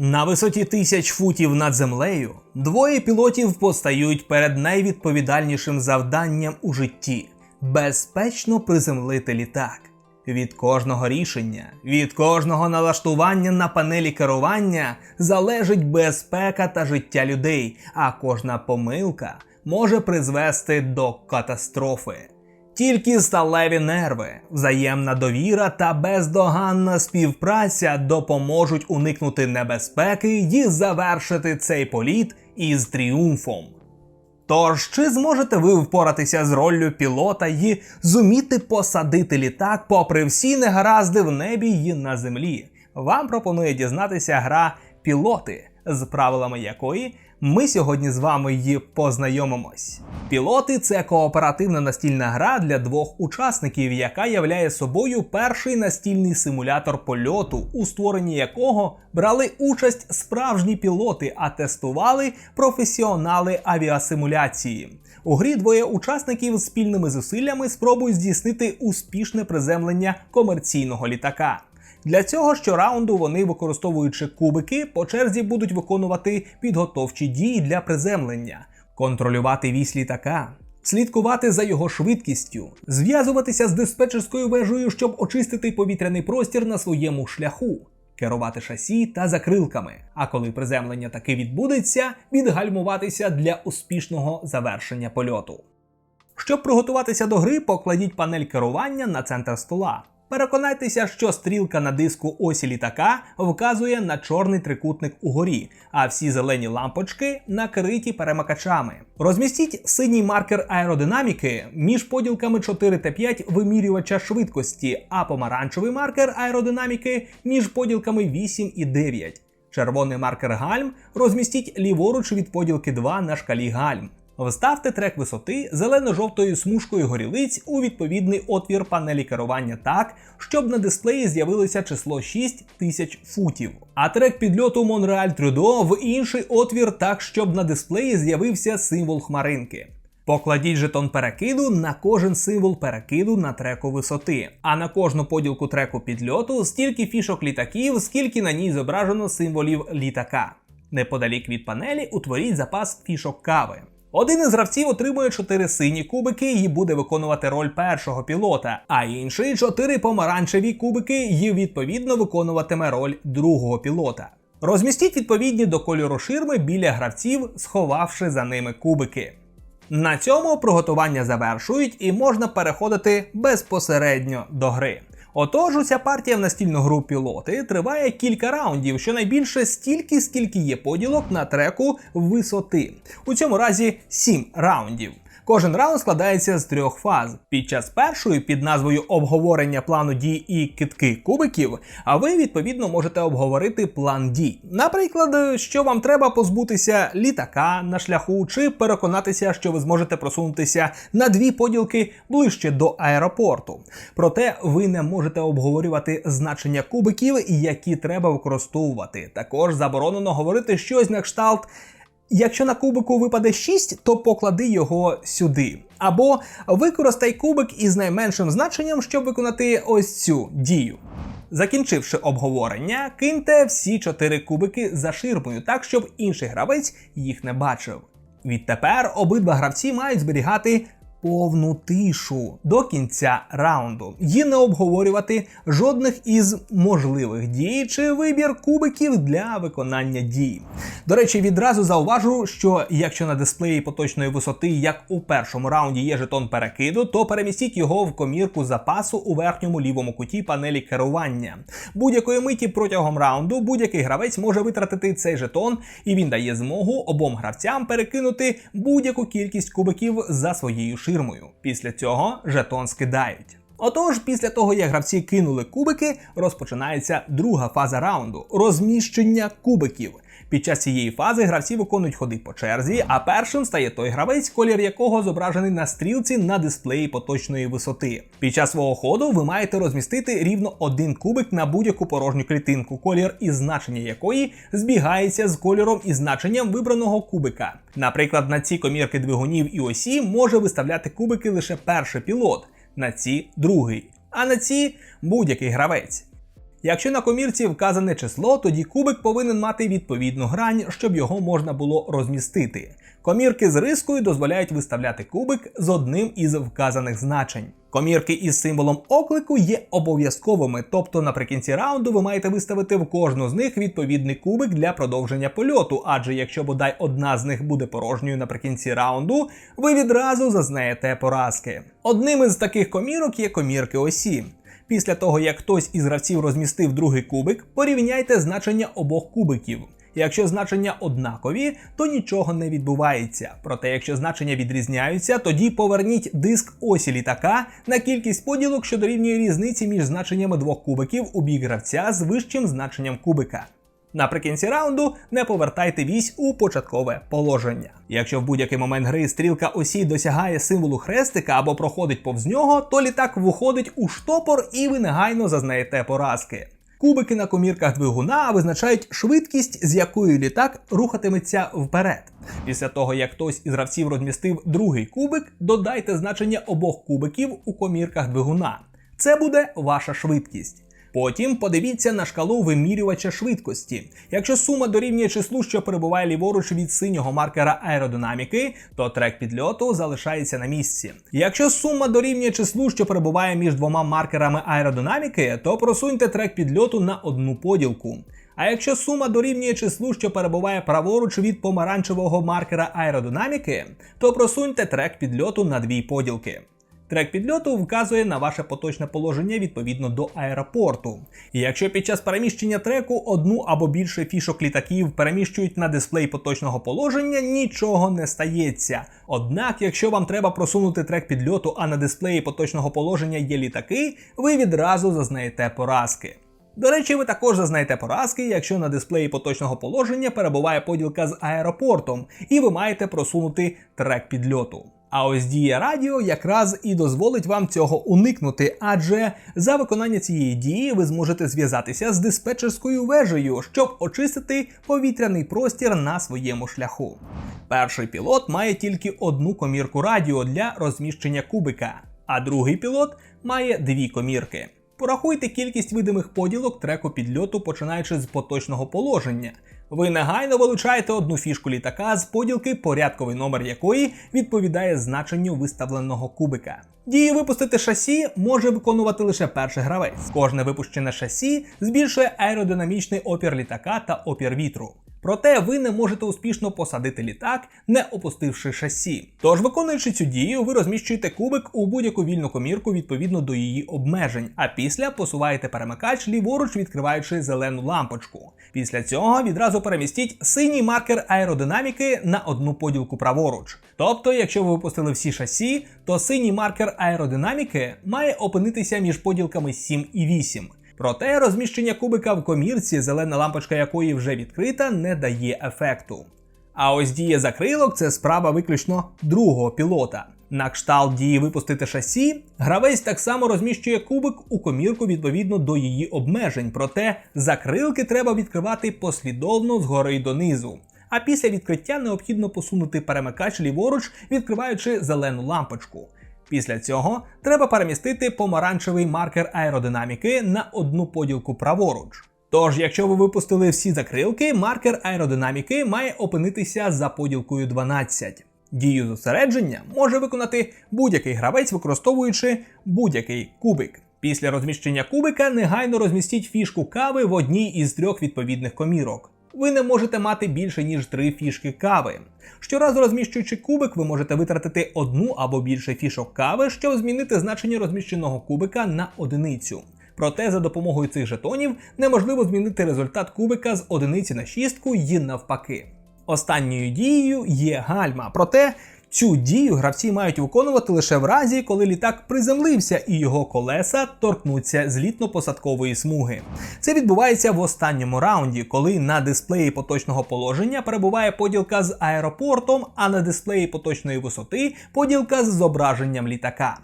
На висоті тисяч футів над землею двоє пілотів постають перед найвідповідальнішим завданням у житті безпечно приземлити літак. Від кожного рішення, від кожного налаштування на панелі керування залежить безпека та життя людей, а кожна помилка може призвести до катастрофи. Тільки сталеві нерви, взаємна довіра та бездоганна співпраця допоможуть уникнути небезпеки і завершити цей політ із тріумфом. Тож, чи зможете ви впоратися з роллю пілота і зуміти посадити літак попри всі негаразди в небі і на землі? Вам пропонує дізнатися гра Пілоти, з правилами якої ми сьогодні з вами її познайомимось. Пілоти це кооперативна настільна гра для двох учасників, яка являє собою перший настільний симулятор польоту, у створенні якого брали участь справжні пілоти, а тестували професіонали авіасимуляції. У грі двоє учасників спільними зусиллями спробують здійснити успішне приземлення комерційного літака. Для цього щораунду вони, використовуючи кубики, по черзі будуть виконувати підготовчі дії для приземлення, контролювати вісь літака, слідкувати за його швидкістю, зв'язуватися з диспетчерською вежею, щоб очистити повітряний простір на своєму шляху, керувати шасі та закрилками. А коли приземлення таки відбудеться, відгальмуватися для успішного завершення польоту. Щоб приготуватися до гри, покладіть панель керування на центр стола. Переконайтеся, що стрілка на диску осі літака вказує на чорний трикутник угорі, а всі зелені лампочки накриті перемикачами. Розмістіть синій маркер аеродинаміки між поділками 4 та 5 вимірювача швидкості, а помаранчевий маркер аеродинаміки між поділками 8 і 9. Червоний маркер гальм розмістіть ліворуч від поділки 2 на шкалі гальм. Вставте трек висоти зелено-жовтою смужкою горілиць у відповідний отвір панелі керування так, щоб на дисплеї з'явилося число 6000 футів. А трек підльоту Монреаль Трюдо в інший отвір так, щоб на дисплеї з'явився символ хмаринки. Покладіть жетон перекиду на кожен символ перекиду на треку висоти, а на кожну поділку треку підльоту стільки фішок літаків, скільки на ній зображено символів літака. Неподалік від панелі утворіть запас фішок кави. Один із гравців отримує 4 сині кубики і буде виконувати роль першого пілота, а інший 4 помаранчеві кубики і відповідно виконуватиме роль другого пілота. Розмістіть відповідні до кольору ширми біля гравців, сховавши за ними кубики. На цьому приготування завершують і можна переходити безпосередньо до гри. Отож, уся партія в настільну гру пілоти триває кілька раундів, щонайбільше стільки, скільки є поділок на треку висоти. У цьому разі 7 раундів. Кожен раунд складається з трьох фаз. Під час першої, під назвою обговорення плану дій і китки кубиків, а ви відповідно можете обговорити план дій. Наприклад, що вам треба позбутися літака на шляху, чи переконатися, що ви зможете просунутися на дві поділки ближче до аеропорту. Проте ви не можете обговорювати значення кубиків, які треба використовувати. Також заборонено говорити щось на кшталт. Якщо на кубику випаде 6, то поклади його сюди. Або використай кубик із найменшим значенням, щоб виконати ось цю дію. Закінчивши обговорення, киньте всі 4 кубики за ширмою, так щоб інший гравець їх не бачив. Відтепер обидва гравці мають зберігати повну тишу до кінця раунду і не обговорювати жодних із можливих дій чи вибір кубиків для виконання дій. До речі, відразу зауважу, що якщо на дисплеї поточної висоти, як у першому раунді, є жетон перекиду, то перемістіть його в комірку запасу у верхньому лівому куті панелі керування. Будь-якої миті протягом раунду будь-який гравець може витратити цей жетон, і він дає змогу обом гравцям перекинути будь-яку кількість кубиків за своєю ширмою. Після цього жетон скидають. Отож, після того, як гравці кинули кубики, розпочинається друга фаза раунду розміщення кубиків. Під час цієї фази гравці виконують ходи по черзі, а першим стає той гравець, колір якого зображений на стрілці на дисплеї поточної висоти. Під час свого ходу ви маєте розмістити рівно один кубик на будь-яку порожню клітинку, колір і значення якої збігається з кольором і значенням вибраного кубика. Наприклад, на ці комірки двигунів і осі може виставляти кубики лише перший пілот, на ці другий, а на ці будь-який гравець. Якщо на комірці вказане число, тоді кубик повинен мати відповідну грань, щоб його можна було розмістити. Комірки з рискою дозволяють виставляти кубик з одним із вказаних значень. Комірки із символом оклику є обов'язковими, тобто наприкінці раунду ви маєте виставити в кожну з них відповідний кубик для продовження польоту, адже якщо бодай одна з них буде порожньою наприкінці раунду, ви відразу зазнаєте поразки. Одним із таких комірок є комірки осі. Після того, як хтось із гравців розмістив другий кубик, порівняйте значення обох кубиків. Якщо значення однакові, то нічого не відбувається. Проте, якщо значення відрізняються, тоді поверніть диск осі літака на кількість поділок, що дорівнює різниці між значеннями двох кубиків у бік гравця з вищим значенням кубика. Наприкінці раунду не повертайте вісь у початкове положення. Якщо в будь-який момент гри стрілка осі досягає символу хрестика або проходить повз нього, то літак виходить у штопор і ви негайно зазнаєте поразки. Кубики на комірках двигуна визначають швидкість, з якою літак рухатиметься вперед. Після того, як хтось із гравців розмістив другий кубик, додайте значення обох кубиків у комірках двигуна. Це буде ваша швидкість. Потім подивіться на шкалу вимірювача швидкості. Якщо сума дорівнює числу, що перебуває ліворуч від синього маркера аеродинаміки, то трек підльоту залишається на місці. Якщо сума дорівнює числу, що перебуває між двома маркерами аеродинаміки, то просуньте трек підльоту на одну поділку. А якщо сума дорівнює числу, що перебуває праворуч від помаранчевого маркера аеродинаміки, то просуньте трек підльоту на дві поділки. Трек підльоту вказує на ваше поточне положення відповідно до аеропорту. І якщо під час переміщення треку одну або більше фішок літаків переміщують на дисплей поточного положення, нічого не стається. Однак, якщо вам треба просунути трек підльоту, а на дисплеї поточного положення є літаки, ви відразу зазнаєте поразки. До речі, ви також зазнаєте поразки, якщо на дисплеї поточного положення перебуває поділка з аеропортом, і ви маєте просунути трек підльоту. А ось дія радіо якраз і дозволить вам цього уникнути, адже за виконання цієї дії ви зможете зв'язатися з диспетчерською вежею, щоб очистити повітряний простір на своєму шляху. Перший пілот має тільки одну комірку радіо для розміщення кубика, а другий пілот має дві комірки. Порахуйте кількість видимих поділок треку підльоту, починаючи з поточного положення. Ви негайно вилучаєте одну фішку літака з поділки, порядковий номер якої відповідає значенню виставленого кубика. Дію випустити шасі може виконувати лише перший гравець. Кожне випущене шасі збільшує аеродинамічний опір літака та опір вітру. Проте ви не можете успішно посадити літак, не опустивши шасі. Тож, виконуючи цю дію, ви розміщуєте кубик у будь-яку вільну комірку відповідно до її обмежень, а після посуваєте перемикач ліворуч, відкриваючи зелену лампочку. Після цього відразу перемістіть синій маркер аеродинаміки на одну поділку праворуч. Тобто, якщо ви випустили всі шасі, то синій маркер аеродинаміки має опинитися між поділками 7 і 8. Проте розміщення кубика в комірці, зелена лампочка якої вже відкрита, не дає ефекту. А ось дія закрилок це справа виключно другого пілота. На кшталт дії випустити шасі, гравець так само розміщує кубик у комірку відповідно до її обмежень, проте закрилки треба відкривати послідовно згори донизу. А після відкриття необхідно посунути перемикач ліворуч, відкриваючи зелену лампочку. Після цього треба перемістити помаранчевий маркер аеродинаміки на одну поділку праворуч. Тож, якщо ви випустили всі закрилки, маркер аеродинаміки має опинитися за поділкою 12. Дію зосередження може виконати будь-який гравець, використовуючи будь-який кубик. Після розміщення кубика негайно розмістіть фішку кави в одній із трьох відповідних комірок. Ви не можете мати більше ніж три фішки кави. Щоразу розміщуючи кубик, ви можете витратити одну або більше фішок кави, щоб змінити значення розміщеного кубика на одиницю. Проте за допомогою цих жетонів неможливо змінити результат кубика з одиниці на шістку і навпаки. Останньою дією є гальма. Проте цю дію гравці мають виконувати лише в разі, коли літак приземлився і його колеса торкнуться злітно-посадкової смуги. Це відбувається в останньому раунді, коли на дисплеї поточного положення перебуває поділка з аеропортом, а на дисплеї поточної висоти поділка з зображенням літака.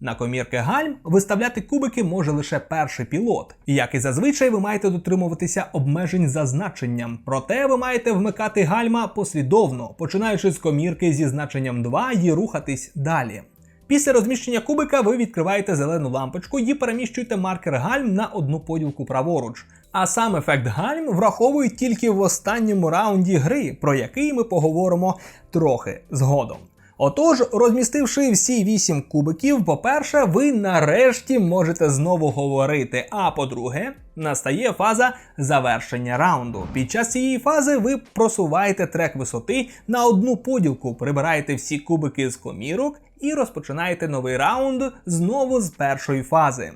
На комірки гальм виставляти кубики може лише перший пілот. Як і зазвичай, ви маєте дотримуватися обмежень за значенням, проте ви маєте вмикати гальма послідовно, починаючи з комірки зі значенням 2 і рухатись далі. Після розміщення кубика ви відкриваєте зелену лампочку і переміщуєте маркер гальм на одну поділку праворуч. А сам ефект гальм враховують тільки в останньому раунді гри, про який ми поговоримо трохи згодом. Отож, розмістивши всі 8 кубиків, по-перше, ви нарешті можете знову говорити. А по-друге, настає фаза завершення раунду. Під час цієї фази ви просуваєте трек висоти на одну поділку, прибираєте всі кубики з комірок і розпочинаєте новий раунд знову з першої фази.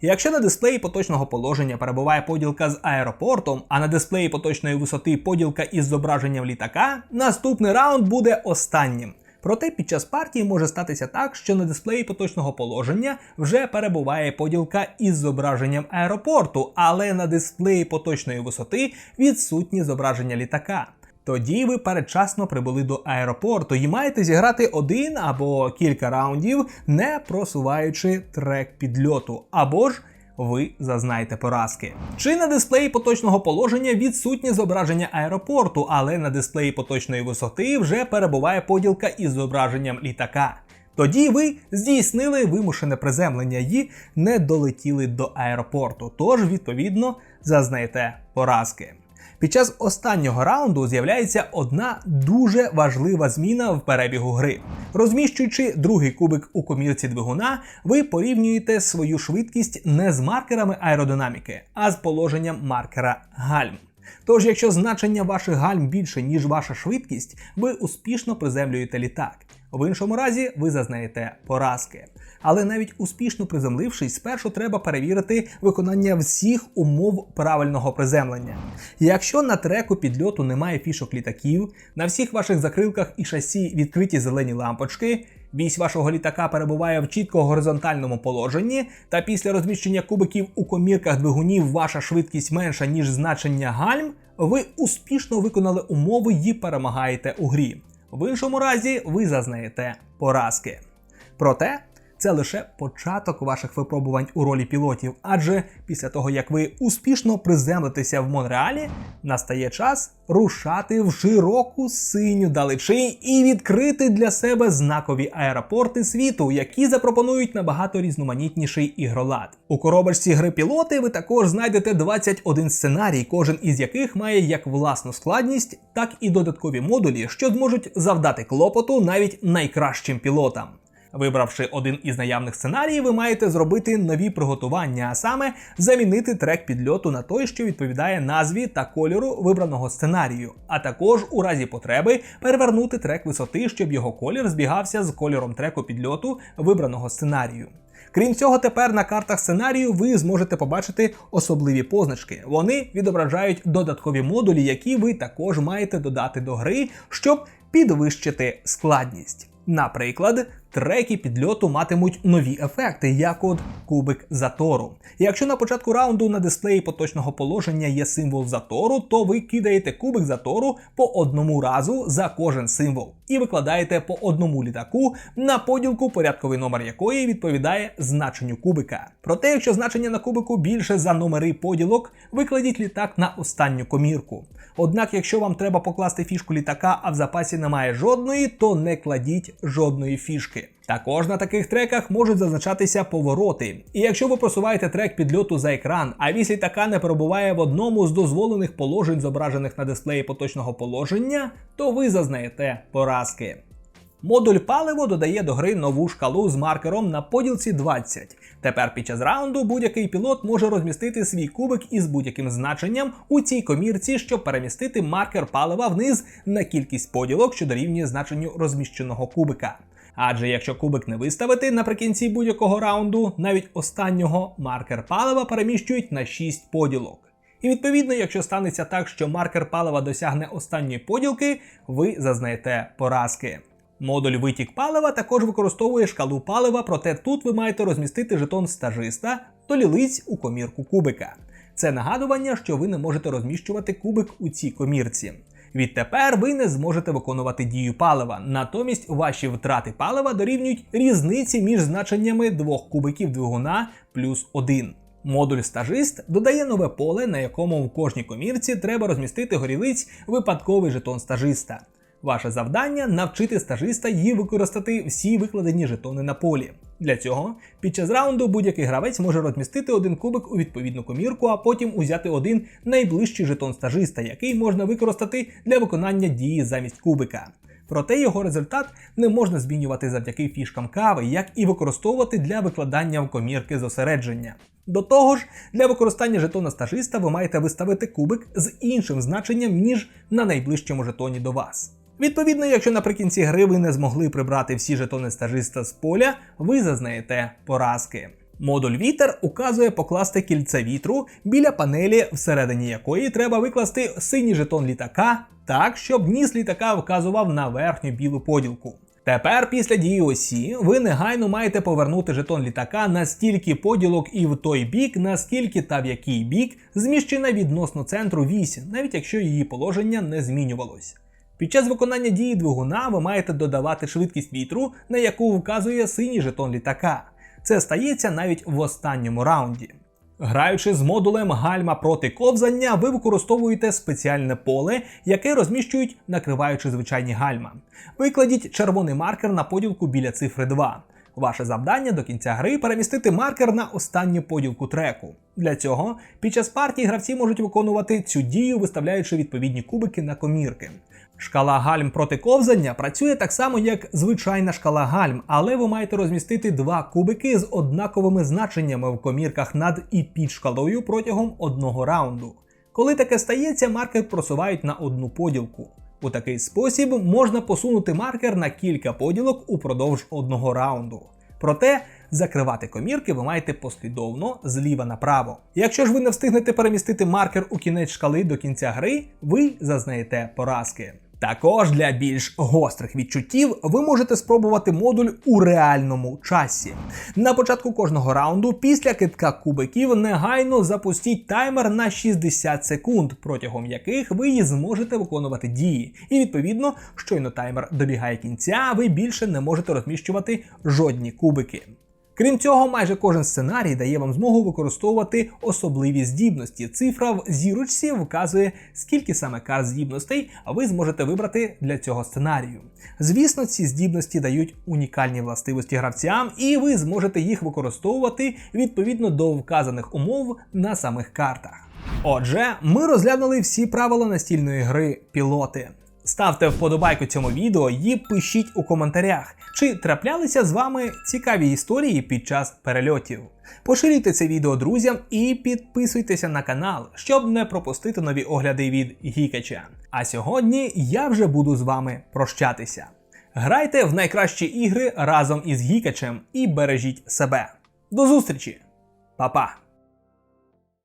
Якщо на дисплеї поточного положення перебуває поділка з аеропортом, а на дисплеї поточної висоти поділка із зображенням літака, наступний раунд буде останнім. Проте під час партії може статися так, що на дисплеї поточного положення вже перебуває поділка із зображенням аеропорту, але на дисплеї поточної висоти відсутні зображення літака. Тоді ви передчасно прибули до аеропорту і маєте зіграти один або кілька раундів, не просуваючи трек підльоту, або ж ви зазнаєте поразки. Чи на дисплеї поточного положення відсутнє зображення аеропорту, але на дисплеї поточної висоти вже перебуває поділка із зображенням літака. Тоді ви здійснили вимушене приземлення і не долетіли до аеропорту, тож, відповідно, зазнаєте поразки. Під час останнього раунду з'являється одна дуже важлива зміна в перебігу гри. Розміщуючи другий кубик у комірці двигуна, ви порівнюєте свою швидкість не з маркерами аеродинаміки, а з положенням маркера гальм. Тож, якщо значення ваших гальм більше, ніж ваша швидкість, ви успішно приземлюєте літак. В іншому разі ви зазнаєте поразки. Але навіть успішно приземлившись, спершу треба перевірити виконання всіх умов правильного приземлення. Якщо на треку підльоту немає фішок літаків, на всіх ваших закрилках і шасі відкриті зелені лампочки, вісь вашого літака перебуває в чітко горизонтальному положенні, та після розміщення кубиків у комірках двигунів ваша швидкість менша, ніж значення гальм, ви успішно виконали умови і перемагаєте у грі. В іншому разі ви зазнаєте поразки. Проте це лише початок ваших випробувань у ролі пілотів, адже після того як ви успішно приземлитеся в Монреалі, настає час рушати в широку синю далечінь і відкрити для себе знакові аеропорти світу, які запропонують набагато різноманітніший ігролад. У коробочці гри пілоти ви також знайдете 21 сценарій, кожен із яких має як власну складність, так і додаткові модулі, що зможуть завдати клопоту навіть найкращим пілотам. Вибравши один із наявних сценаріїв, ви маєте зробити нові приготування, а саме замінити трек підльоту на той, що відповідає назві та кольору вибраного сценарію, а також у разі потреби перевернути трек висоти, щоб його колір збігався з кольором треку підльоту вибраного сценарію. Крім цього, тепер на картах сценарію ви зможете побачити особливі позначки. Вони відображають додаткові модулі, які ви також маєте додати до гри, щоб підвищити складність. Наприклад, треки підльоту матимуть нові ефекти, як от кубик затору. Якщо на початку раунду на дисплеї поточного положення є символ затору, то ви кидаєте кубик затору по одному разу за кожен символ і викладаєте по одному літаку на поділку, порядковий номер якої відповідає значенню кубика. Проте, якщо значення на кубику більше за номери поділок, викладіть літак на останню комірку. Однак, якщо вам треба покласти фішку літака, а в запасі немає жодної, то не кладіть жодної фішки. Також на таких треках можуть зазначатися повороти. І якщо ви просуваєте трек підльоту за екран, а вісь літака не перебуває в одному з дозволених положень, зображених на дисплеї поточного положення, то ви зазнаєте поразки. Модуль паливо додає до гри нову шкалу з маркером на поділці 20. Тепер під час раунду будь-який пілот може розмістити свій кубик із будь-яким значенням у цій комірці, щоб перемістити маркер палива вниз на кількість поділок, що дорівнює значенню розміщеного кубика. Адже якщо кубик не виставити наприкінці будь-якого раунду, навіть останнього маркер палива переміщують на 6 поділок. І відповідно, якщо станеться так, що маркер палива досягне останньої поділки, ви зазнаєте поразки. Модуль витік палива також використовує шкалу палива, проте тут ви маєте розмістити жетон стажиста до лілиць у комірку кубика. Це нагадування, що ви не можете розміщувати кубик у цій комірці. Відтепер ви не зможете виконувати дію палива, натомість ваші втрати палива дорівнюють різниці між значеннями двох кубиків двигуна плюс 1. Модуль стажист додає нове поле, на якому в кожній комірці треба розмістити горілиць випадковий жетон стажиста. Ваше завдання навчити стажиста і використати всі викладені жетони на полі. Для цього під час раунду будь-який гравець може розмістити один кубик у відповідну комірку, а потім узяти один найближчий жетон стажиста, який можна використати для виконання дії замість кубика. Проте його результат не можна змінювати завдяки фішкам кави, як і використовувати для викладання в комірки зосередження. До того ж, для використання жетона стажиста ви маєте виставити кубик з іншим значенням, ніж на найближчому жетоні до вас. Відповідно, якщо наприкінці гри ви не змогли прибрати всі жетони стажиста з поля, ви зазнаєте поразки. Модуль вітер указує покласти кільце вітру біля панелі, всередині якої треба викласти синій жетон літака так, щоб ніс літака вказував на верхню білу поділку. Тепер, після дії осі, ви негайно маєте повернути жетон літака на стільки поділок і в той бік, наскільки та в який бік зміщена відносно центру вісь, навіть якщо її положення не змінювалось. Під час виконання дії двигуна ви маєте додавати швидкість вітру, на яку вказує синій жетон літака. Це стається навіть в останньому раунді. Граючи з модулем гальма проти ковзання, ви використовуєте спеціальне поле, яке розміщують, накриваючи звичайні гальма. Викладіть червоний маркер на поділку біля цифри 2. Ваше завдання до кінця гри перемістити маркер на останню поділку треку. Для цього під час партії гравці можуть виконувати цю дію, виставляючи відповідні кубики на комірки. Шкала гальм проти ковзання працює так само, як звичайна шкала гальм, але ви маєте розмістити два кубики з однаковими значеннями в комірках над і під шкалою протягом одного раунду. Коли таке стається, маркер просувають на одну поділку. У такий спосіб можна посунути маркер на кілька поділок упродовж одного раунду. Проте закривати комірки ви маєте послідовно зліва направо. Якщо ж ви не встигнете перемістити маркер у кінець шкали до кінця гри, ви зазнаєте поразки. Також для більш гострих відчуттів ви можете спробувати модуль у реальному часі. На початку кожного раунду, після китка кубиків, негайно запустіть таймер на 60 секунд, протягом яких ви і зможете виконувати дії. І відповідно, щойно таймер добігає кінця, ви більше не можете розміщувати жодні кубики. Крім цього, майже кожен сценарій дає вам змогу використовувати особливі здібності. Цифра в зірочці вказує, скільки саме карт здібностей ви зможете вибрати для цього сценарію. Звісно, ці здібності дають унікальні властивості гравцям, і ви зможете їх використовувати відповідно до вказаних умов на самих картах. Отже, ми розглянули всі правила настільної гри пілоти. Ставте вподобайку цьому відео і пишіть у коментарях, чи траплялися з вами цікаві історії під час перельотів. Поширюйте це відео друзям і підписуйтеся на канал, щоб не пропустити нові огляди від Гікача. А сьогодні я вже буду з вами прощатися. Грайте в найкращі ігри разом із Гікачем і бережіть себе. До зустрічі, Па-па!